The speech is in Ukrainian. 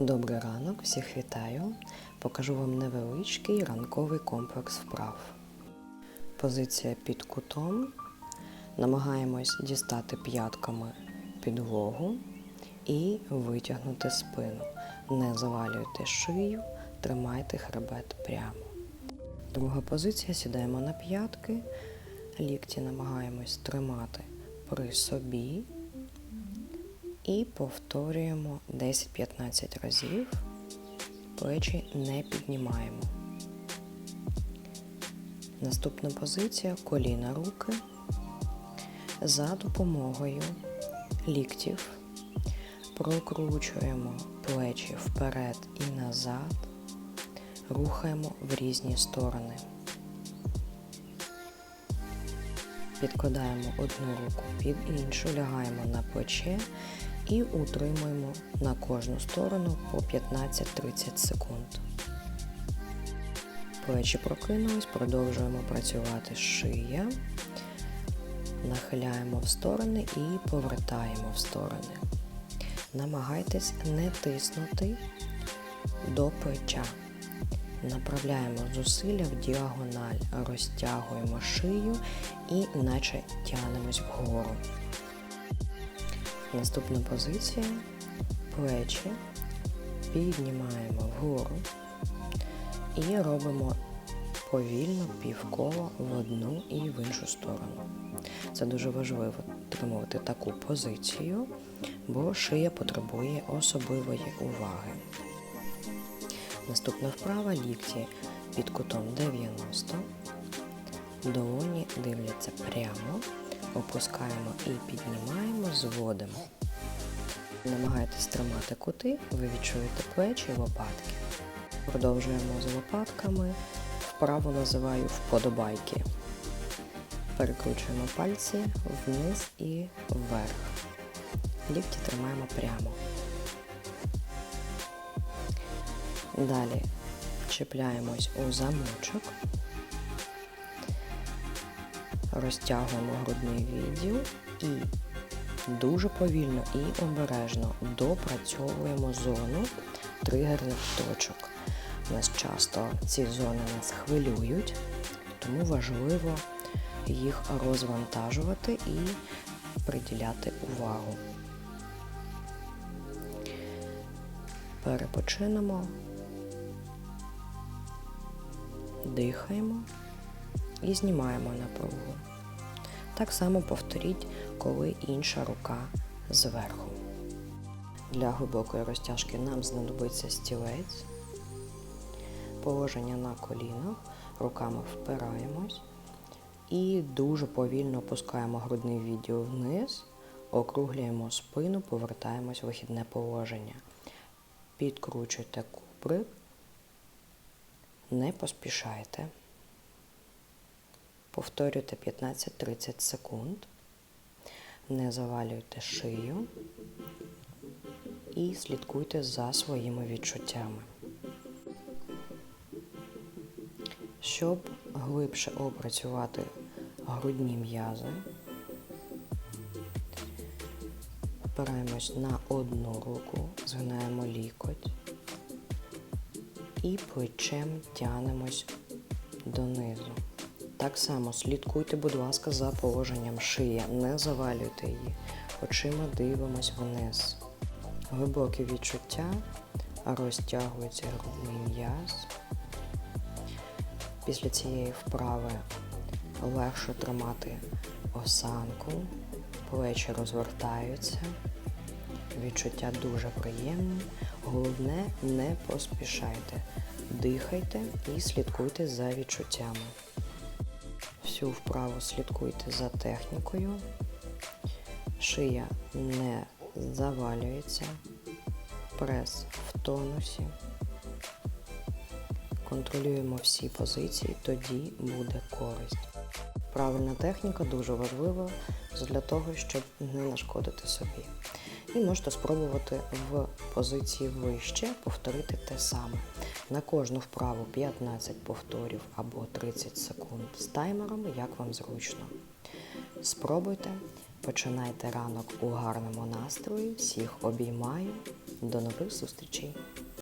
Добрий ранок, всіх вітаю. Покажу вам невеличкий ранковий комплекс вправ. Позиція під кутом. Намагаємось дістати п'ятками підлогу і витягнути спину. Не завалюйте шию, тримайте хребет прямо. Друга позиція сідаємо на п'ятки, лікті намагаємось тримати при собі і повторюємо 10-15 разів. Плечі не піднімаємо. Наступна позиція коліна руки. За допомогою ліктів прокручуємо плечі вперед і назад, рухаємо в різні сторони. Підкладаємо одну руку під іншу, лягаємо на плече і утримуємо на кожну сторону по 15-30 секунд. Плечі прокинулись, продовжуємо працювати шия, нахиляємо в сторони і повертаємо в сторони. Намагайтесь не тиснути до плеча. Направляємо зусилля в діагональ, розтягуємо шию і наче тянемось вгору. Наступна позиція. Плечі піднімаємо вгору і робимо повільно півколо в одну і в іншу сторону. Це дуже важливо тримувати таку позицію, бо шия потребує особливої уваги. Наступна вправа лікті під кутом 90. Долоні дивляться прямо, опускаємо і піднімаємо, зводимо. Намагайтесь тримати кути, ви відчуєте плечі і лопатки. Продовжуємо з лопатками. Вправо називаю вподобайки. Перекручуємо пальці вниз і вверх. Лікті тримаємо прямо. Далі чіпляємось у замочок, розтягуємо грудний відділ і дуже повільно і обережно допрацьовуємо зону тригерних точок. У нас часто ці зони нас хвилюють, тому важливо їх розвантажувати і приділяти увагу. Перепочинемо, дихаємо і знімаємо напругу. Так само повторіть, коли інша рука зверху. Для глибокої розтяжки нам знадобиться стілець, положення на колінах, руками впираємось і дуже повільно опускаємо грудний відділ вниз, округлюємо спину, повертаємось в вихідне положення. Підкручуйте кубрик, не поспішайте. Повторюйте 15-30 секунд. Не завалюйте шию і слідкуйте за своїми відчуттями. Щоб глибше опрацювати грудні м'язи, опираємось на одну руку, згинаємо лікоть і плечем тянемось донизу. Так само слідкуйте, будь ласка, за положенням шия, не завалюйте її. Очима дивимось вниз. Глибоке відчуття, розтягується грудний м'яз. Після цієї вправи легше тримати осанку, плечі розвертаються. Відчуття дуже приємні. Головне, не поспішайте. Дихайте і слідкуйте за відчуттями. Всю вправу слідкуйте за технікою. Шия не завалюється. Прес в тонусі. Контролюємо всі позиції, тоді буде користь. Правильна техніка дуже важлива для того, щоб не нашкодити собі. І можете спробувати в позиції вище повторити те саме. На кожну вправу 15 повторів або 30 секунд з таймером, як вам зручно. Спробуйте, Починайте ранок у гарному настрої. Всіх обіймаю. До нових зустрічей!